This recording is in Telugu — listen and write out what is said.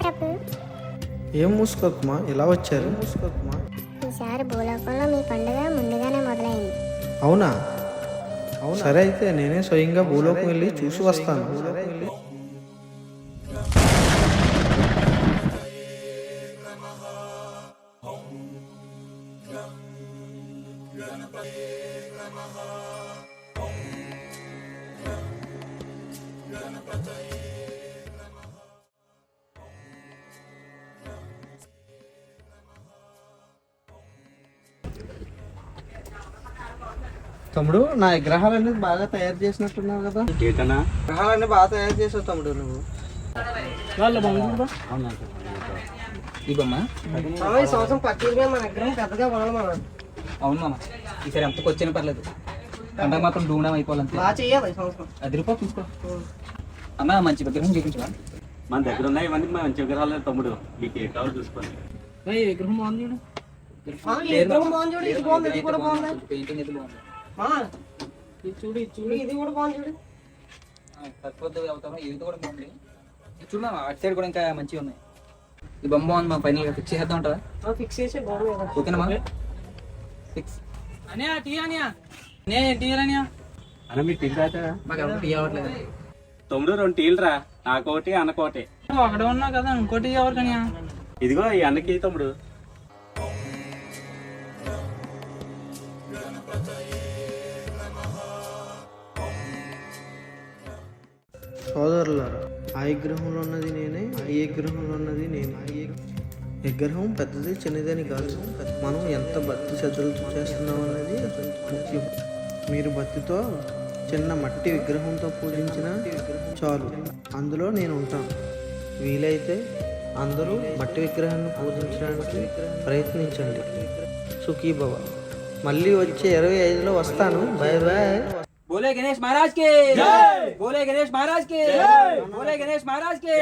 ప్రభు ఏం మూసుకోకమా? ఇలా వచ్చారు? మూసుకోకమా? ఈసారి భూలోకంలో మీ పండుగ ముందుగానే మొదలైంది. అవునా? అవునా? సరే అయితే నేనే స్వయంగా భూలోకం వెళ్ళి చూసి వస్తాను. భూలోకం తమ్ముడు నా విగ్రహాలన్నీ బాగా తయారు చేసినట్టున్నావు కదా. ఏటనా విగ్రహాలన్నీ బాగా తయారు చేసావు తమ్ముడు నువ్వు. ఈ సంవత్సరం పట్టిగా మన విగ్రహం పెద్దగా కొనాలి మనం అవును మామ. ఈసారి ఎంత వచ్చినా పర్లేదు. పండగ మాత్రం దూడం అయిపోవాలంతే. బాగా ఈ సంవత్సరం. అది రూపాయలు చూసుకో. మంచి విగ్రహం చూపించవా? మన దగ్గర ఉన్నాయి ఇవన్నీ మంచి విగ్రహాలు తమ్ముడు. మీకు ఏ కావాలో చూసుకోండి. విగ్రహం బాగుంది చూడు. విగ్రహం బాగుంది చూడు, ఇది బాగుంది, ఇది కూడా బాగుంది. పెయింటింగ్ ఇది బాగుంది. చూడు ఇది చూడు ఇది కూడా బాగుంది చూడు. తక్కువ ఇది కూడా బాగుంది. చూడు అటు సైడ్ కూడా ఇంకా మంచిగా ఉన్నాయి. ఈ బొమ్మ బాగుంది మా ఫైనల్గా ఫిక్స్ చేద్దాం ఫిక్స్ చేసి బాగుంది కదా. ఓకేనా మా? ఫిక్స్ అనే టీ అనియా. నే టీ అనియా? అన్న మీకు టీ తాగుతారా? మాకు ఎవరు టీ అవ్వట్లేదు. తమ్ముడు రెండు టీలు రా నాకోటి అన్నకోటి. అక్కడ ఉన్నావు కదా ఇంకోటి ఎవరికనియా? ఇదిగో ఈ అన్నకి తమ్ముడు. సోదరులారా ఆ విగ్రహంలో ఉన్నది నేనే ఈ విగ్రహంలో ఉన్నది నేను. ఈ విగ్రహం పెద్దది చిన్నదని కాదు. మనం ఎంత భక్తి శ్రద్ధలతో చేస్తున్నాం అనేది ముఖ్యం. మీరు భక్తితో చిన్న మట్టి విగ్రహంతో పూజించిన చాలు. అందులో నేను ఉంటాను. వీలైతే అందరూ మట్టి విగ్రహాన్ని పూజించడానికి ప్రయత్నించండి. సుఖీభవ. మళ్ళీ వచ్చే ఇరవై ఐదులో వస్తాను. బాయ్ బాయ్ बोले गणेश महाराज के बोले गणेश महाराज के बोले गणेश महाराज के